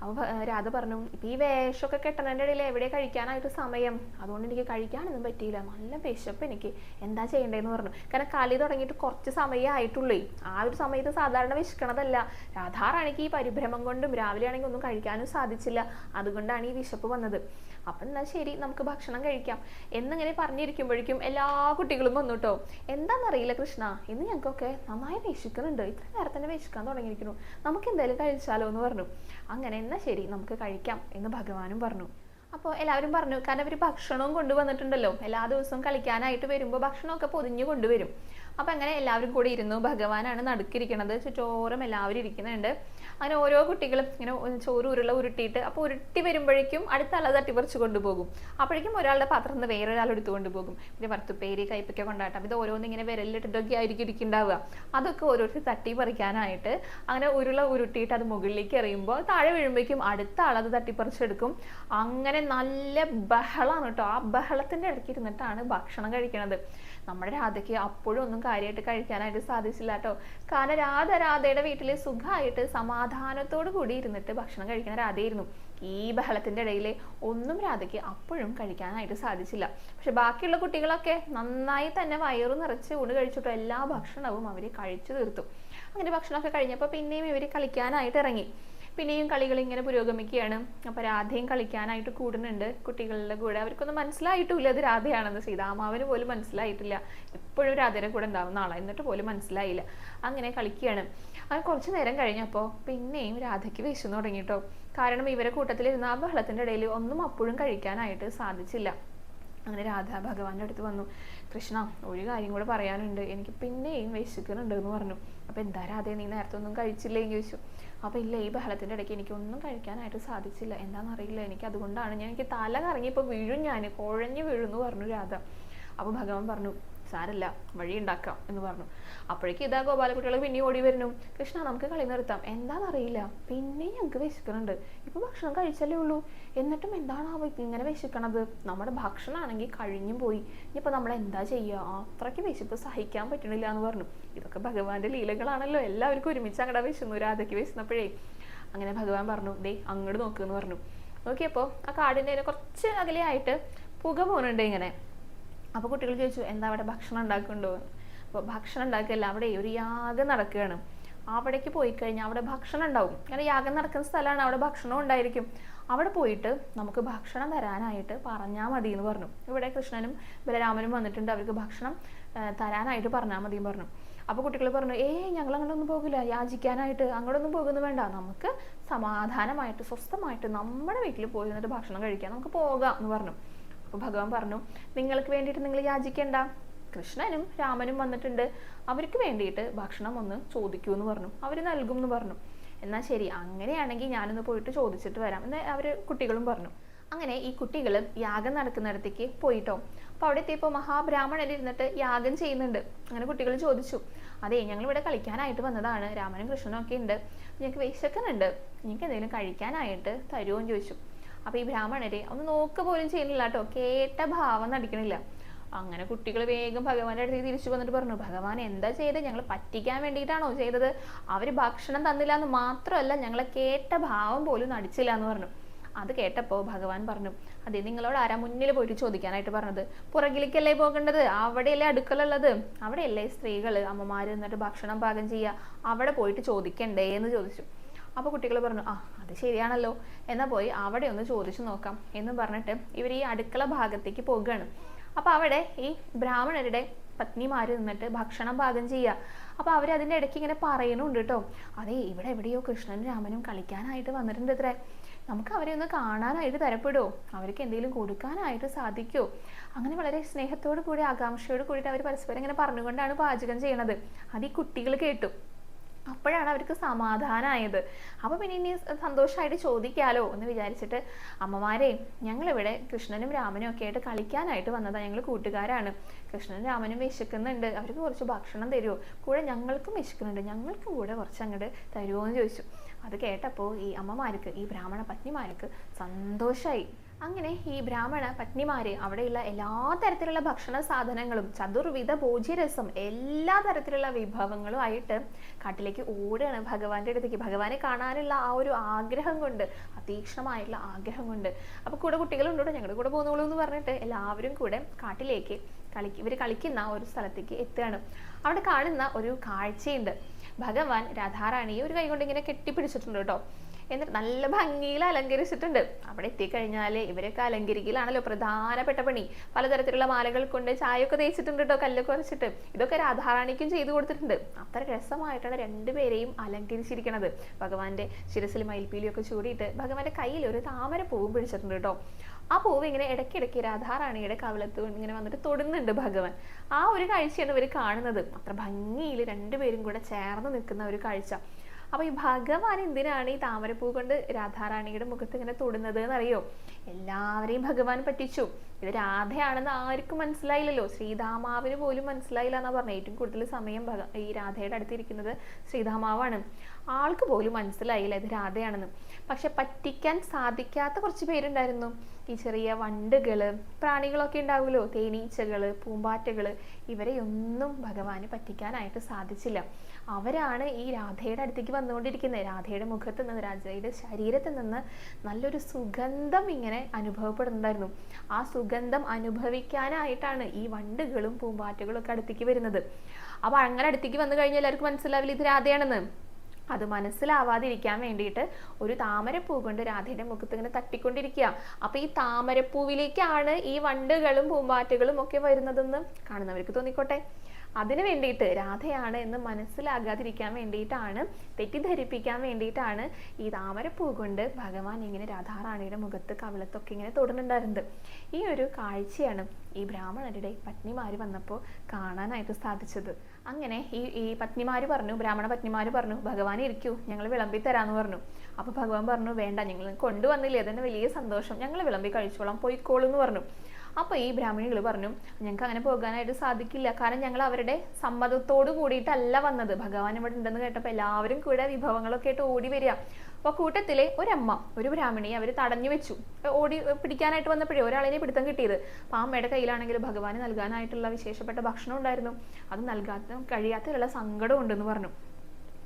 അപ്പോൾ രാധ പറഞ്ഞു ഇപ്പം ഈ വേഷമൊക്കെ കെട്ടണതിന്റെ ഇടയിൽ എവിടെ കഴിക്കാനായിട്ട് സമയം? അതുകൊണ്ട് എനിക്ക് കഴിക്കാനൊന്നും പറ്റിയില്ല. നല്ല വിശപ്പ് എനിക്ക്. എന്താ ചെയ്യേണ്ടതെന്ന് പറഞ്ഞു. കാരണം കളി തുടങ്ങിയിട്ട് കുറച്ച് സമയമേ ആയിട്ടുള്ളൂ. ആ ഒരു സമയത്ത് സാധാരണ വിശക്കണതല്ല. രാധാറാണെങ്കിൽ ഈ പരിഭ്രമം കൊണ്ടും രാവിലെ ആണെങ്കിൽ ഒന്നും കഴിക്കാനും സാധിച്ചില്ല. അതുകൊണ്ടാണ് ഈ വിശപ്പ് വന്നത്. അപ്പം എന്നാൽ ശരി നമുക്ക് ഭക്ഷണം കഴിക്കാം. എന്നിങ്ങനെ പറഞ്ഞിരിക്കുമ്പോഴേക്കും എല്ലാ കുട്ടികളും വന്നു കേട്ടോ എന്താണെന്നറിയില്ല കൃഷ്ണ ഇന്ന് ഞങ്ങൾക്കൊക്കെ നന്നായി വിശക്കുന്നുണ്ട്. ഇത്ര നേരത്തന്നെ തന്നെ വിശക്കാൻ തുടങ്ങിയിരിക്കുന്നു. നമുക്ക് എന്തായാലും കഴിച്ചാലോ എന്ന് പറഞ്ഞു. അങ്ങനെ എന്നാൽ ശരി നമുക്ക് കഴിക്കാം എന്ന് ഭഗവാനും പറഞ്ഞു. അപ്പോൾ എല്ലാവരും പറഞ്ഞു കാരണം അവർ ഭക്ഷണവും കൊണ്ടുവന്നിട്ടുണ്ടല്ലോ. എല്ലാ ദിവസവും കളിക്കാനായിട്ട് വരുമ്പോൾ ഭക്ഷണമൊക്കെ പൊതിഞ്ഞു കൊണ്ടുവരും. അപ്പം അങ്ങനെ എല്ലാവരും കൂടി ഇരുന്നു. ഭഗവാനാണ് നടുക്കിരിക്കുന്നത് ചുറ്റോറും എല്ലാവരും ഇരിക്കുന്നുണ്ട്. അങ്ങനെ ഓരോ കുട്ടികളും ഇങ്ങനെ ചോറ് ഉരുള ഉരുട്ടിയിട്ട് അപ്പോൾ ഉരുട്ടി വരുമ്പോഴേക്കും അടുത്ത ആളെ പറിച്ചു കൊണ്ടുപോകും. അപ്പോഴേക്കും ഒരാളുടെ പാത്രം നിന്ന് വേറൊരാൾ എടുത്തു കൊണ്ടുപോകും. പിന്നെ വറുത്തുപ്പേരി കൈപ്പൊക്കെ കൊണ്ടാട്ടം ഇത് ഓരോന്ന് ഇങ്ങനെ വിരലിട്ടിട്ടൊക്കെ ആയിരിക്കും ഇരിക്കുന്നുണ്ടാവുക. അതൊക്കെ ഓരോരുത്തർ തട്ടി പറിക്കാനായിട്ട് അങ്ങനെ ഉരുള ഉരുട്ടിയിട്ട് അത് മുകളിലേക്ക് എറിയുമ്പോൾ താഴെ വീഴുമ്പോഴേക്കും അടുത്ത ആൾ അത് തട്ടിപ്പറിച്ചെടുക്കും. അങ്ങനെ നല്ല ബഹളമാണ് കേട്ടോ ആ ബഹളത്തിന്റെ ഇടയ്ക്ക് ഇരുന്നിട്ടാണ് ഭക്ഷണം കഴിക്കണത്. നമ്മുടെ രാധയ്ക്ക് അപ്പോഴും ഒന്നും കാര്യമായിട്ട് കഴിക്കാനായിട്ട് സാധിച്ചില്ല കേട്ടോ. കാരണം രാധ രാധയുടെ വീട്ടിൽ സുഖമായിട്ട് സമാധാനത്തോടു കൂടി ഇരുന്നിട്ട് ഭക്ഷണം കഴിക്കുന്ന രാധയായിരുന്നു. ഈ ബഹളത്തിന്റെ ഇടയിൽ ഒന്നും രാധയ്ക്ക് അപ്പോഴും കഴിക്കാനായിട്ട് സാധിച്ചില്ല. പക്ഷെ ബാക്കിയുള്ള കുട്ടികളൊക്കെ നന്നായി തന്നെ വയറു നിറച്ച് ഊണ് കഴിച്ചിട്ടോ എല്ലാ ഭക്ഷണവും അവർ കഴിച്ചു തീർത്തു. അങ്ങനെ ഭക്ഷണമൊക്കെ കഴിഞ്ഞപ്പോൾ പിന്നെയും ഇവർ കളിക്കാനായിട്ട് ഇറങ്ങി. പിന്നെയും കളികൾ ഇങ്ങനെ പുരോഗമിക്കുകയാണ്. അപ്പോൾ രാധയും കളിക്കാനായിട്ട് കൂടുന്നുണ്ട് കുട്ടികളുടെ കൂടെ. അവർക്കൊന്നും മനസ്സിലായിട്ടില്ല അത് രാധയാണെന്ന്. സീതാമാവന് പോലും മനസ്സിലായിട്ടില്ല. എപ്പോഴും രാധയുടെ കൂടെ ഉണ്ടാവുന്ന ആളാണ് എന്നിട്ട് പോലും മനസ്സിലായില്ല. അങ്ങനെ കളിക്കുകയാണ്. അങ്ങനെ കുറച്ച് നേരം കഴിഞ്ഞപ്പോൾ പിന്നെയും രാധയ്ക്ക് വിശന്നു തുടങ്ങി കേട്ടോ കാരണം ഇവരെ കൂട്ടത്തിലിരുന്ന ആ ബഹളത്തിന്റെ ഇടയിൽ ഒന്നും അപ്പോഴും കഴിക്കാനായിട്ട് സാധിച്ചില്ല. അങ്ങനെ രാധ ഭഗവാന്റെ അടുത്ത് വന്നു. കൃഷ്ണ ഒരു കാര്യം കൂടെ പറയാനുണ്ട്. എനിക്ക് പിന്നെയും വിശക്കുന്നുണ്ട് എന്ന് പറഞ്ഞു. അപ്പോൾ എന്താ രാധേ നീ നേരത്തെ ഒന്നും കഴിച്ചില്ലേ ചോദിച്ചു. അപ്പോൾ ഇല്ല ഈ ബഹളത്തിന്റെ ഇടയ്ക്ക് എനിക്കൊന്നും കഴിക്കാനായിട്ട് സാധിച്ചില്ല. എന്താണെന്നറിയില്ല എനിക്ക് അതുകൊണ്ടാണ് ഞാൻ എനിക്ക് തല കറങ്ങി ഇപ്പോൾ വീഴും ഞാൻ കുഴഞ്ഞു വീഴുന്നു പറഞ്ഞു രാധ. അപ്പോൾ ഭഗവാൻ പറഞ്ഞു സാരല്ല വഴി ഉണ്ടാക്കാം എന്ന് പറഞ്ഞു. അപ്പോഴേക്കും ഇതാ ഗോപാലകുട്ടികൾ പിന്നെ ഓടി വരുന്നു. കൃഷ്ണ നമുക്ക് കളി നിർത്താം. എന്താണെന്നറിയില്ല പിന്നെയും ഞങ്ങൾക്ക് വിശക്കുന്നുണ്ട്. ഇപ്പൊ ഭക്ഷണം കഴിച്ചല്ലേ ഉള്ളൂ. എന്നിട്ടും എന്താണ് ഇങ്ങനെ വിശക്കണത്? നമ്മുടെ ഭക്ഷണമാണെങ്കിൽ കഴിഞ്ഞും പോയി. ഇനിയിപ്പോൾ നമ്മൾ എന്താ ചെയ്യുക അത്രയ്ക്ക് വിശപ്പ് സഹിക്കാൻ പറ്റണില്ല എന്ന് പറഞ്ഞു. ഇതൊക്കെ ഭഗവാന്റെ ലീലകളാണല്ലോ. എല്ലാവർക്കും ഒരുമിച്ച് അങ്ങടെ വിശന്നു രാധയ്ക്ക് വിശന്നപ്പോഴേ അങ്ങനെ ഭഗവാൻ പറഞ്ഞു ദേ അങ്ങോട്ട് നോക്കുമെന്ന് പറഞ്ഞു. നോക്കിയപ്പോൾ ആ കാടിന്റെ കുറച്ച് അകലെയായിട്ട് പുക പോകുന്നുണ്ട് ഇങ്ങനെ. അപ്പോൾ കുട്ടികൾ ചോദിച്ചു എന്താ അവിടെ ഭക്ഷണം ഉണ്ടാക്കുന്നുണ്ടോ? അപ്പോൾ ഭക്ഷണം ഉണ്ടാക്കിയല്ല അവിടെ ഒരു യാഗം നടക്കുകയാണ്. അവിടേക്ക് പോയി കഴിഞ്ഞാൽ അവിടെ ഭക്ഷണം ഉണ്ടാവും. അങ്ങനെ യാഗം നടക്കുന്ന സ്ഥലമാണ് അവിടെ ഭക്ഷണം ഉണ്ടായിരിക്കും. അവിടെ പോയിട്ട് നമുക്ക് ഭക്ഷണം തരാനായിട്ട് പറഞ്ഞാൽ മതി എന്ന് പറഞ്ഞു. ഇവിടെ കൃഷ്ണനും ബലരാമനും വന്നിട്ടുണ്ട് അവർക്ക് ഭക്ഷണം തരാനായിട്ട് പറഞ്ഞാൽ മതി എന്ന് പറഞ്ഞു. അപ്പോൾ കുട്ടികൾ പറഞ്ഞു ഏയ് ഞങ്ങൾ അങ്ങോട്ടൊന്നും പോകില്ല. യാചിക്കാനായിട്ട് അങ്ങോട്ടൊന്നും പോകുന്നു വേണ്ട. നമുക്ക് സമാധാനമായിട്ട് സ്വസ്ഥമായിട്ട് നമ്മുടെ വീട്ടിൽ പോയി നിന്നിട്ട് ഭക്ഷണം കഴിക്കാം. നമുക്ക് പോകാം എന്ന് പറഞ്ഞു. അപ്പോൾ ഭഗവാൻ പറഞ്ഞു നിങ്ങൾക്ക് വേണ്ടിയിട്ട് നിങ്ങൾ യാചിക്കേണ്ട. കൃഷ്ണനും രാമനും വന്നിട്ടുണ്ട്. അവർക്ക് വേണ്ടിയിട്ട് ഭക്ഷണം ഒന്ന് ചോദിക്കൂ എന്ന് പറഞ്ഞു. അവർ നൽകും എന്ന് പറഞ്ഞു. എന്നാൽ ശരി. അങ്ങനെയാണെങ്കിൽ ഞാനൊന്ന് പോയിട്ട് ചോദിച്ചിട്ട് വരാം എന്ന് അവർ കുട്ടികളും പറഞ്ഞു. അങ്ങനെ ഈ കുട്ടികൾ യാഗം നടക്കുന്നിടത്തേക്ക് പോയിട്ടോ? അപ്പോൾ അവിടെ എത്തിയപ്പോൾ മഹാബ്രാഹ്മണൻ ഇരുന്നിട്ട് യാഗം ചെയ്യുന്നുണ്ട്. അങ്ങനെ കുട്ടികൾ ചോദിച്ചു അതെ ഞങ്ങൾ ഇവിടെ കളിക്കാനായിട്ട് വന്നതാണ്. രാമനും കൃഷ്ണനും ഒക്കെ ഉണ്ട്. ഞങ്ങൾക്ക് വിശക്കുന്നുണ്ട്. നിങ്ങൾക്ക് എന്തെങ്കിലും കഴിക്കാനായിട്ട് തരുമോ? എന്ന് ചോദിച്ചു. അപ്പോൾ ഈ ബ്രാഹ്മണരെ ഒന്ന് നോക്ക് പോലും ചെയ്യുന്നില്ല കേട്ടോ കേട്ട ഭാവം നടിക്കണില്ല. അങ്ങനെ കുട്ടികൾ വേഗം ഭഗവാന്റെ അടുത്ത് തിരിച്ചു വന്നിട്ട് പറഞ്ഞു ഭഗവാൻ എന്താ ചെയ്തത്? ഞങ്ങൾ പറ്റിക്കാൻ വേണ്ടിയിട്ടാണോ ചെയ്തത്? അവർ ഭക്ഷണം തന്നില്ല എന്ന് മാത്രമല്ല ഞങ്ങളെ കേട്ട ഭാവം പോലും നടിച്ചില്ല എന്ന് പറഞ്ഞു. അത് കേട്ടപ്പോൾ ഭഗവാൻ പറഞ്ഞു അതെ നിങ്ങളോട് ആരാ മുന്നിൽ പോയിട്ട് ചോദിക്കാനായിട്ട് പറഞ്ഞത്? പുറകിലേക്കല്ലേ പോകേണ്ടത്? അവിടെയല്ലേ അടുക്കളുള്ളത് അവിടെയല്ലേ സ്ത്രീകൾ അമ്മമാർ എന്നിട്ട് ഭക്ഷണം പാകം ചെയ്യുക? അവിടെ പോയിട്ട് ചോദിക്കണ്ടേ? എന്ന് ചോദിച്ചു. അപ്പോൾ കുട്ടികൾ പറഞ്ഞു ആ അത് ശരിയാണല്ലോ. എന്നാൽ പോയി അവിടെ ഒന്ന് ചോദിച്ചു നോക്കാം. എന്ന് പറഞ്ഞിട്ട് ഇവർ ഈ അടുക്കള ഭാഗത്തേക്ക് പോകുകയാണ് അപ്പോൾ അവിടെ ഈ ബ്രാഹ്മണരുടെ പത്നിമാർ നിന്നിട്ട് ഭക്ഷണം പാകം ചെയ്യുക. അപ്പോൾ അവർ അതിന്റെ ഇടയ്ക്ക് ഇങ്ങനെ പറയുന്നുണ്ട് കേട്ടോ. അതെ ഇവിടെ എവിടെയോ കൃഷ്ണനും രാമനും കളിക്കാനായിട്ട് വന്നിട്ടുണ്ട് ഇത്രേ നമുക്ക് അവരെ ഒന്ന് കാണാനായിട്ട് തരപ്പെടുമോ അവർക്ക് എന്തെങ്കിലും കൊടുക്കാനായിട്ട് സാധിക്കുമോ അങ്ങനെ വളരെ സ്നേഹത്തോടു കൂടി ആകാംക്ഷയോട് കൂടിയിട്ട് അവർ പരസ്പരം ഇങ്ങനെ പറഞ്ഞുകൊണ്ടാണ് പാചകം ചെയ്യണത്. അത് ഈ കുട്ടികൾ കേട്ടു. അപ്പോഴാണ് അവർക്ക് സമാധാനമായത് അപ്പോൾ പിന്നെ ഇനി സന്തോഷമായിട്ട് ചോദിക്കാലോ എന്ന് വിചാരിച്ചിട്ട് അമ്മമാരെ ഞങ്ങളിവിടെ കൃഷ്ണനും രാമനും ഒക്കെ ആയിട്ട് കളിക്കാനായിട്ട് വന്നതാണ് ഞങ്ങൾ കൂട്ടുകാരാണ്. കൃഷ്ണനും രാമനും വിശക്കുന്നുണ്ട്. അവർക്ക് കുറച്ച് ഭക്ഷണം തരുമോ കൂടെ ഞങ്ങൾക്കും വിശക്കുന്നുണ്ട്. ഞങ്ങൾക്കും കൂടെ കുറച്ച് അങ്ങോട്ട് തരുമോ എന്ന് ചോദിച്ചു. അത് കേട്ടപ്പോൾ ഈ അമ്മമാർക്ക് ഈ ബ്രാഹ്മണ പത്നിമാർക്ക് സന്തോഷമായി അങ്ങനെ ഈ ബ്രാഹ്മണ പത്നിമാര് അവിടെയുള്ള എല്ലാ തരത്തിലുള്ള ഭക്ഷണ സാധനങ്ങളും ചതുർവിധ ഭോജ്യരസം എല്ലാ തരത്തിലുള്ള വിഭവങ്ങളും ആയിട്ട് കാട്ടിലേക്ക് ഓടുകയാണ് ഭഗവാന്റെ അടുത്തേക്ക്. ഭഗവാനെ കാണാനുള്ള ആ ഒരു ആഗ്രഹം കൊണ്ട് അതീക്ഷണമായിട്ടുള്ള ആഗ്രഹം കൊണ്ട്. അപ്പോൾ കൂടെ കുട്ടികളുണ്ടോ ഞങ്ങളുടെ കൂടെ പോകുന്നോളൂ എന്ന് പറഞ്ഞിട്ട് എല്ലാവരും കൂടെ കാട്ടിലേക്ക് കളി ഇവർ കളിക്കുന്ന ഒരു സ്ഥലത്തേക്ക് എത്തുകയാണ്. അവിടെ കാണുന്ന ഒരു കാഴ്ചയുണ്ട്. ഭഗവാൻ രാധാറാണിയെ ഒരു കൈ കൊണ്ട് ഇങ്ങനെ കെട്ടിപ്പിടിച്ചിട്ടുണ്ട് കേട്ടോ. എന്നിട്ട് നല്ല ഭംഗിയിൽ അലങ്കരിച്ചിട്ടുണ്ട്. അവിടെ എത്തിക്കഴിഞ്ഞാൽ ഇവരൊക്കെ അലങ്കരിക്കലാണല്ലോ പ്രധാനപ്പെട്ട പണി. പലതരത്തിലുള്ള മാലകൾ കൊണ്ട് ചായയൊക്കെ തേച്ചിട്ടുണ്ട് കേട്ടോ കല്ലൊക്കെ വരച്ചിട്ട് ഇതൊക്കെ രാധാറാണിക്കും ചെയ്തു കൊടുത്തിട്ടുണ്ട്. അത്ര രസമായിട്ടാണ് രണ്ടുപേരെയും അലങ്കരിച്ചിരിക്കുന്നത് ഭഗവാന്റെ ശിരസിൽ മയിൽപ്പീലിയൊക്കെ ചൂടിയിട്ട് ഭഗവാന്റെ കയ്യിൽ ഒരു താമര പൂവും പിടിച്ചിട്ടുണ്ട് കേട്ടോ. ആ പൂവ് ഇങ്ങനെ ഇടയ്ക്കിടയ്ക്ക് രാധാറാണിയുടെ കവിളത്ത് ഇങ്ങനെ വന്നിട്ട് തൊടുന്നുണ്ട് ഭഗവാൻ. ആ ഒരു കാഴ്ചയാണ് ഇവർ കാണുന്നത്. അത്ര ഭംഗിയിൽ രണ്ടുപേരും കൂടെ ചേർന്ന് നിൽക്കുന്ന ഒരു കാഴ്ച. അപ്പൊ ഈ ഭഗവാൻ എന്തിനാണ് ഈ താമരപ്പൂ കൊണ്ട് രാധാറാണിയുടെ മുഖത്ത് ഇങ്ങനെ തൊടുന്നത് എന്നറിയോ? എല്ലാവരെയും ഭഗവാൻ പറ്റിച്ചു. ഇത് രാധയാണെന്ന് ആർക്കും മനസ്സിലായില്ലല്ലോ. ശ്രീധാമാവിന് പോലും മനസ്സിലായില്ല എന്നാ പറഞ്ഞത് ഏറ്റവും കൂടുതൽ സമയം ഭഗ ഈ രാധയുടെ അടുത്തിരിക്കുന്നത് ശ്രീധാമാവാണ് ആൾക്ക് പോലും മനസ്സിലായില്ല ഇത് രാധയാണെന്ന്. പക്ഷെ പറ്റിക്കാൻ സാധിക്കാത്ത കുറച്ച് പേരുണ്ടായിരുന്നു. ഈ ചെറിയ വണ്ടുകൾ പ്രാണികളൊക്കെ ഉണ്ടാവുമല്ലോ തേനീച്ചകൾ പൂമ്പാറ്റകൾ. ഇവരെയൊന്നും ഭഗവാന് പറ്റിക്കാനായിട്ട് സാധിച്ചില്ല. അവരാണ് ഈ രാധയുടെ അടുത്തേക്ക് വന്നുകൊണ്ടിരിക്കുന്നത്. രാധയുടെ മുഖത്ത് നിന്ന് രാധയുടെ ശരീരത്തിൽ നിന്ന് നല്ലൊരു സുഗന്ധം ഇങ്ങനെ അനുഭവപ്പെടുന്നുണ്ടായിരുന്നു. ആ സുഗന്ധം അനുഭവിക്കാനായിട്ടാണ് ഈ വണ്ടുകളും പൂമ്പാറ്റകളും ഒക്കെ അടുത്തേക്ക് വരുന്നത്. അപ്പൊ അങ്ങനെ അടുത്തേക്ക് വന്നു കഴിഞ്ഞാൽ എല്ലാവർക്കും മനസ്സിലാവില്ല ഇത് രാധയാണെന്ന്? അത് മനസ്സിലാവാതിരിക്കാൻ വേണ്ടിയിട്ട് ഒരു താമരപ്പൂ കൊണ്ട് രാധയുടെ മുഖത്ത് ഇങ്ങനെ തട്ടിക്കൊണ്ടിരിക്കുക. അപ്പൊ ഈ താമരപ്പൂവിലേക്കാണ് ഈ വണ്ടുകളും പൂമ്പാറ്റകളും ഒക്കെ വരുന്നതെന്ന് കാണുന്നവർക്ക് തോന്നിക്കോട്ടെ. അതിനു വേണ്ടിയിട്ട് രാധയാണ് എന്ന് മനസ്സിലാകാതിരിക്കാൻ വേണ്ടിയിട്ടാണ് തെറ്റിദ്ധരിപ്പിക്കാൻ വേണ്ടിയിട്ടാണ് ഈ താമരപ്പൂ കൊണ്ട് ഭഗവാൻ ഇങ്ങനെ രാധാറാണിയുടെ മുഖത്ത് കവിളത്തൊക്കെ ഇങ്ങനെ തൊടുന്നുണ്ടായിരുന്നത്. ഈ ഒരു കാഴ്ചയാണ് ഈ ബ്രാഹ്മണരുടെ പത്നിമാര് വന്നപ്പോൾ കാണാനായിട്ട് സാധിച്ചത്. അങ്ങനെ ഈ ഈ പത്നിമാര് പറഞ്ഞു ബ്രാഹ്മണ പത്നിമാര് പറഞ്ഞു ഭഗവാൻ ഇരിക്കൂ ഞങ്ങൾ വിളമ്പി തരാന്ന് പറഞ്ഞു. അപ്പൊ ഭഗവാൻ പറഞ്ഞു വേണ്ട ഞങ്ങൾ കൊണ്ടുവന്നില്ലേ അതന്നെ വലിയ സന്തോഷം ഞങ്ങൾ വിളമ്പി കഴിച്ചോളാം പോയിക്കോളൂ എന്ന് പറഞ്ഞു. അപ്പൊ ഈ ബ്രാഹ്മണികൾ പറഞ്ഞു ഞങ്ങൾക്ക് അങ്ങനെ പോകാനായിട്ട് സാധിക്കില്ല കാരണം ഞങ്ങൾ അവരുടെ സമ്മതത്തോട് കൂടിയിട്ടല്ല വന്നത്. ഭഗവാൻ ഇവിടെ ഉണ്ടെന്ന് കേട്ടപ്പോൾ എല്ലാവരും കൂടെ വിഭവങ്ങളൊക്കെ ആയിട്ട് ഓടി വരിക. അപ്പൊ കൂട്ടത്തിലെ ഒരമ്മ ഒരു ബ്രാഹ്മണിയെ അവർ തടഞ്ഞു വെച്ചു. ഓടി പിടിക്കാനായിട്ട് വന്നപ്പോഴേ ഒരാളിനെ പിടുത്തം കിട്ടിയത്. അപ്പൊ അമ്മയുടെ കയ്യിലാണെങ്കിൽ ഭഗവാന് നൽകാനായിട്ടുള്ള വിശേഷപ്പെട്ട ഭക്ഷണം ഉണ്ടായിരുന്നു. അത് നൽകാത്ത കഴിയാത്തതിലുള്ള സങ്കടം ഉണ്ടെന്ന് പറഞ്ഞു.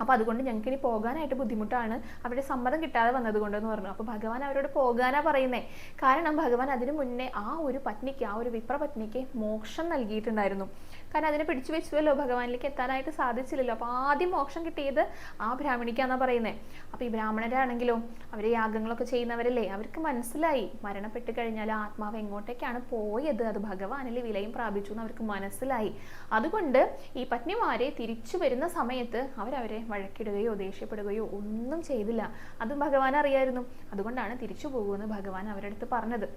അപ്പോൾ അതുകൊണ്ട് ഞങ്ങൾക്ക് ഇനി പോകാനായിട്ട് ബുദ്ധിമുട്ടാണ്. അവരുടെ സമ്മതം കിട്ടാതെ വന്നത് കൊണ്ടെന്ന് പറഞ്ഞു. അപ്പോൾ ഭഗവാൻ അവരോട് പോകാനാ പറയുന്നേ. കാരണം ഭഗവാൻ അതിനു മുന്നേ ആ ഒരു പത്നിക്ക് ആ ഒരു വിപ്രപത്നിക്ക് മോക്ഷം നൽകിയിട്ടുണ്ടായിരുന്നു. കാരണം അതിനെ പിടിച്ചു വെച്ചുവല്ലോ ഭഗവാനിലേക്ക് എത്താനായിട്ട് സാധിച്ചില്ലല്ലോ. അപ്പോൾ ആദ്യം മോക്ഷം കിട്ടിയത് ആ ബ്രാഹ്മണിക്കാന്നാ പറയുന്നത് അപ്പോൾ ഈ ബ്രാഹ്മണരാണെങ്കിലോ അവർ യാഗങ്ങളൊക്കെ ചെയ്യുന്നവരല്ലേ അവർക്ക് മനസ്സിലായി. മരണപ്പെട്ട് കഴിഞ്ഞാൽ ആത്മാവ് എങ്ങോട്ടേക്കാണ് പോയത്? അത് ഭഗവാനിൽ വിലയും പ്രാപിച്ചു എന്ന് അവർക്ക് മനസ്സിലായി. അതുകൊണ്ട് ഈ പത്നിമാരെ തിരിച്ചു വരുന്ന സമയത്ത് അവരവരെ വഴക്കിടുകയോ ദേഷ്യപ്പെടുകയോ ഒന്നും ചെയ്തില്ല. അതും ഭഗവാൻ അറിയായിരുന്നു. അതുകൊണ്ടാണ് തിരിച്ചു പോകുമെന്ന് ഭഗവാൻ അവരുടെ അടുത്ത് പറഞ്ഞത്.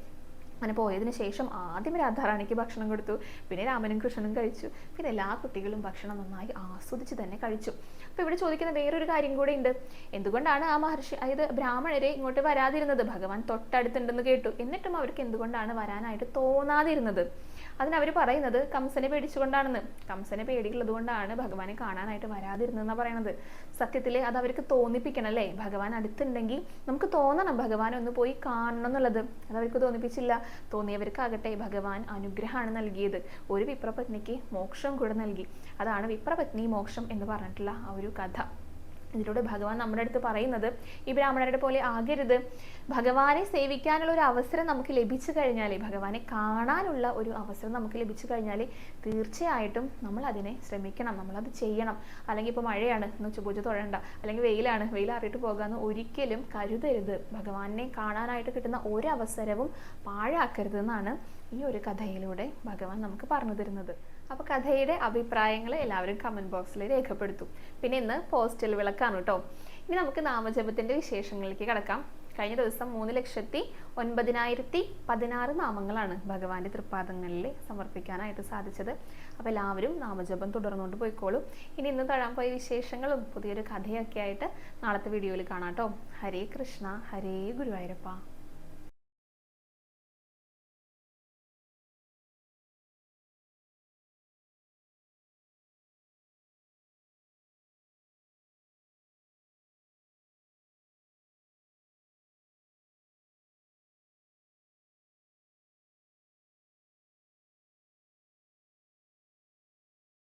അങ്ങനെ പോയതിന് ശേഷം ആദ്യം രാധാറാണിക്ക് ഭക്ഷണം കൊടുത്തു. പിന്നെ രാമനും കൃഷ്ണനും കഴിച്ചു. പിന്നെ എല്ലാ കുട്ടികളും ഭക്ഷണം നന്നായി ആസ്വദിച്ച് തന്നെ കഴിച്ചു. അപ്പൊ ഇവിടെ ചോദിക്കുന്ന വേറൊരു കാര്യം കൂടെ ഉണ്ട് എന്തുകൊണ്ടാണ് ആ മഹർഷി അതായത് ബ്രാഹ്മണരെ ഇങ്ങോട്ട് വരാതിരുന്നത്? ഭഗവാൻ തൊട്ടടുത്തുണ്ടെന്ന് കേട്ടു. എന്നിട്ടും അവർക്ക് എന്തുകൊണ്ടാണ് വരാനായിട്ട് തോന്നാതിരുന്നത്? അതിന് അവർ പറയുന്നത് കംസനെ പേടിച്ചുകൊണ്ടാണെന്ന്. കംസനെ പേടിയുള്ളത് കൊണ്ടാണ് ഭഗവാനെ കാണാനായിട്ട് വരാതിരുന്നതെന്നാണ് പറയണത്. സത്യത്തിൽ അത് അവർക്ക് തോന്നിപ്പിക്കണം അല്ലേ? ഭഗവാൻ അടുത്തുണ്ടെങ്കിൽ നമുക്ക് തോന്നണം ഭഗവാൻ ഒന്ന് പോയി കാണണം എന്നുള്ളത്. അത് അവർക്ക് തോന്നിപ്പിച്ചില്ല. തോന്നിയവർക്കാകട്ടെ ഭഗവാൻ അനുഗ്രഹമാണ് നൽകിയത്. ഒരു വിപ്രപത്നിക്ക് മോക്ഷം കൂടെ നൽകി. അതാണ് വിപ്രപത്നി മോക്ഷം എന്ന് പറഞ്ഞിട്ടുള്ള ആ ഒരു കഥ. ഇതിലൂടെ ഭഗവാൻ നമ്മുടെ അടുത്ത് പറയുന്നത് ഈ ബ്രാഹ്മണരുടെ പോലെ ആകരുത്. ഭഗവാനെ സേവിക്കാനുള്ള ഒരു അവസരം നമുക്ക് ലഭിച്ചു കഴിഞ്ഞാൽ ഭഗവാനെ കാണാനുള്ള ഒരു അവസരം നമുക്ക് ലഭിച്ചു കഴിഞ്ഞാൽ തീർച്ചയായിട്ടും നമ്മൾ അതിനെ ശ്രമിക്കണം നമ്മളത് ചെയ്യണം. അല്ലെങ്കിൽ ഇപ്പോൾ മഴയാണ് എന്ന് ഉച്ചപൂജ തൊഴണ്ട അല്ലെങ്കിൽ വെയിലാണ് വെയിൽ അറിയിട്ട് പോകാമെന്ന് ഒരിക്കലും കരുതരുത്. ഭഗവാനെ കാണാനായിട്ട് കിട്ടുന്ന ഒരവസരവും പാഴാക്കരുത് എന്നാണ് ഈ ഒരു കഥയിലൂടെ ഭഗവാൻ നമുക്ക് പറഞ്ഞു തരുന്നത്. അപ്പോൾ കഥയുടെ അഭിപ്രായങ്ങൾ എല്ലാവരും കമന്റ് ബോക്സിൽ രേഖപ്പെടുത്തും. പിന്നെ ഇന്ന് പോസ്റ്റൽ വിളക്കാണ് കേട്ടോ ഇനി നമുക്ക് നാമജപത്തിന്റെ വിശേഷങ്ങളിലേക്ക് കടക്കാം. കഴിഞ്ഞ ദിവസം മൂന്ന് ലക്ഷത്തി ഒൻപതിനായിരത്തി പതിനാറ് നാമങ്ങളാണ് ഭഗവാന്റെ തൃപ്പാദങ്ങളിൽ സമർപ്പിക്കാനായിട്ട് സാധിച്ചത്. അപ്പോൾ എല്ലാവരും നാമജപം തുടർന്നുകൊണ്ട് പോയിക്കോളും. ഇനി ഇന്ന് തൊഴാൻ പോയ വിശേഷങ്ങളും പുതിയൊരു കഥയൊക്കെ ആയിട്ട് നാളത്തെ വീഡിയോയിൽ കാണാം കേട്ടോ ഹരേ കൃഷ്ണ ഹരേ ഗുരുവായൂരപ്പ.